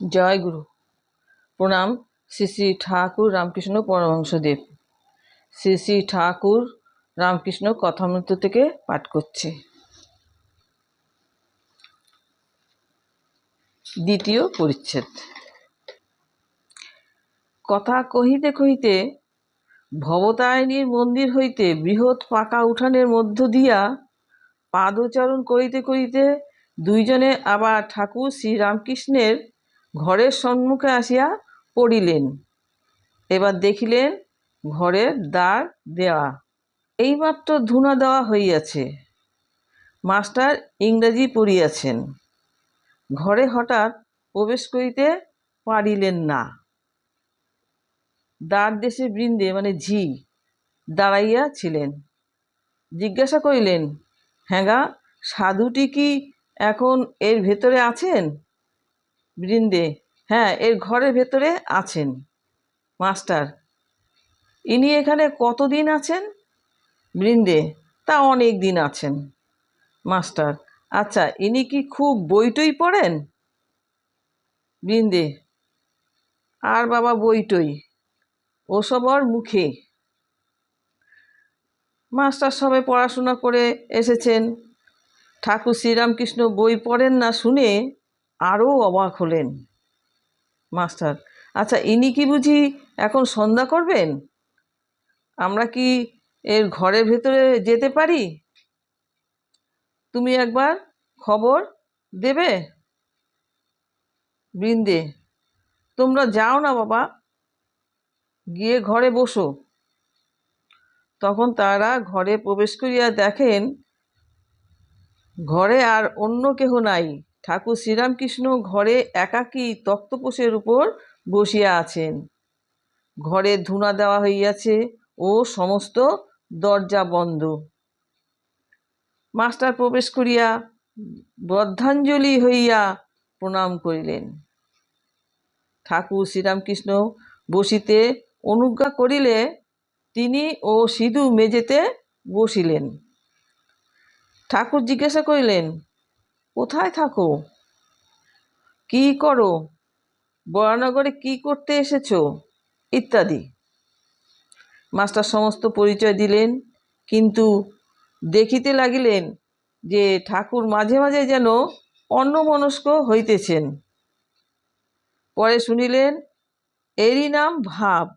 জয় গুরু। প্রণাম শ্রী শ্রী ঠাকুর রামকৃষ্ণ পরমহংসদেব। শ্রী শ্রী ঠাকুর রামকৃষ্ণ কথামৃত থেকে পাঠ করছে। দ্বিতীয় পরিচ্ছেদ। কথা কহিতে কহিতে ভবতারিণীর মন্দির হইতে বৃহৎ পাকা উঠানের মধ্য দিয়া পাদচারণ করিতে করিতে দুইজনে আবার ঠাকুর শ্রীরামকৃষ্ণের ঘরের সম্মুখে আসিয়া পড়িলেন। এবার দেখিলেন ঘরের দ্বার দেওয়া। এইমাত্র ধুনা দেওয়া হইয়াছে। মাস্টার ইংরাজি পড়িয়াছেন। ঘরে হঠাৎ প্রবেশ করিতে পারিলেন না। দ্বার দেশে বৃন্দে মানে ঝি, দাঁড়াইয়া ছিলেন। জিজ্ঞাসা করিলেন হ্যাঁগা সাধুটি কি এখন এর ভেতরে আছেন? বৃন্দে হ্যাঁ এর ঘরের ভেতরে আছেন। মাস্টার, ইনি এখানে কতদিন আছেন? বৃন্দে, তা অনেক দিন আছেন। মাস্টার আচ্ছা ইনি কি খুব বইটই পড়েন? বৃন্দে, আর বাবা বইটই, ওসব ওর মুখে। মাস্টার সবে পড়াশোনা করে এসেছেন। ঠাকুর শ্রীরামকৃষ্ণ বই পড়েন না শুনে আরও অবাক হলেন মাস্টার। আচ্ছা ইনি কি বুঝি এখন সন্ধ্যা করবেন? আমরা কি এর ঘরের ভেতরে যেতে পারি? তুমি একবার খবর দেবে? বৃন্দে, তোমরা যাও না বাবা, গিয়ে ঘরে বসো। তখন তারা ঘরে প্রবেশ করিয়া দেখেন, ঘরে আর অন্য কেহ নাই। ঠাকুর শ্রীরামকৃষ্ণ ঘরে একাকী তক্তপোষের উপর বসিয়া আছেন। ঘরে ধুনা দেওয়া হইয়াছে ও সমস্ত দরজা বন্ধ। মাস্টার প্রবেশ করিয়া বদ্ধাঞ্জলি হইয়া প্রণাম করিলেন। ঠাকুর শ্রীরামকৃষ্ণ বসিতে অনুজ্ঞা করিলে তিনি ও সিধু মেঝেতে বসিলেন। ঠাকুর জিজ্ঞাসা করিলেন কোথায় থাকো? কি করো? বরানগরে কি করতে এসেছ? ইত্যাদি। মাস্টার সমস্ত পরিচয় দিলেন, কিন্তু দেখিতে লাগিলেন যে ঠাকুর মাঝে মাঝে যেন অন্যমনস্ক হইতেছেন। পরে শুনিলেন, এরই নাম ভাব।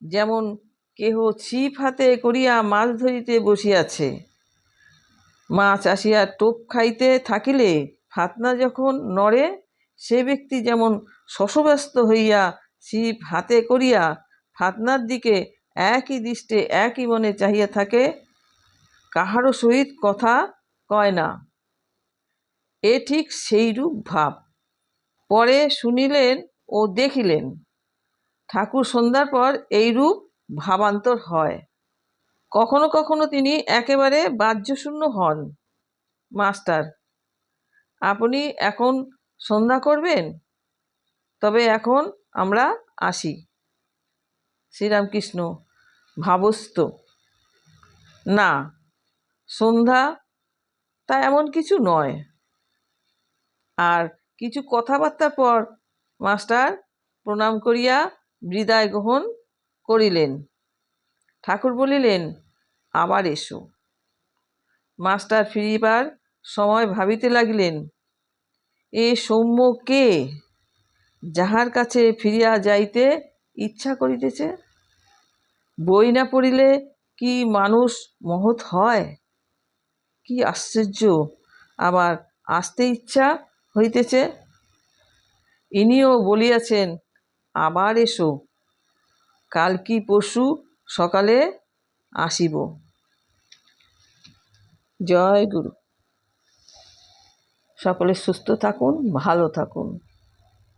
যেমন কেহ ছিপ হাতে করিয়া মাছ ধরিতে বসিয়াছে। মাছ আসিয়া টোপ খাইতে থাকিলে ফাতনা যখন নড়ে, সে ব্যক্তি যেমন শশব্যস্ত হইয়া ছিপ হাতে করিয়া ফাতনার দিকে একই দৃষ্টে একই মনে চাহিয়া থাকে, কাহারও সহিত কথা কয় না। এ ঠিক সেইরূপ ভাব। পরে শুনিলেন ও দেখিলেন। ঠাকুর সন্ধ্যার পর এইরূপ ভাবান্তর হয়। কখনো কখনো তিনি একেবারে বাহ্যশূন্য হন, মাস্টার। আপনি এখন সন্ধ্যা করবেন? তবে এখন আমরা আসি। শ্রীরামকৃষ্ণ ভাবস্ত না, সন্ধ্যা তা এমন কিছু নয়। আর কিছু কথাবার্তার পর মাস্টার প্রণাম করিয়া বিদায় গ্রহণ করিলেন। ঠাকুর বলিলেন, আবার এসো। মাস্টার ফিরিবার সময় ভাবিতে লাগিলেন, এ সৌম্য কে? যাহার কাছে ফিরিয়া যাইতে ইচ্ছা করিতেছে? বই না পড়িলে কি মানুষ মহৎ হয়? কি আশ্চর্য, আবার আসতে ইচ্ছা হইতেছে? ইনিও বলিয়াছেন, আবার এসো। কাল কি পরশু সকালে আসিব। জয় গুরু। সকলে সুস্থ থাকুন ভালো থাকুন।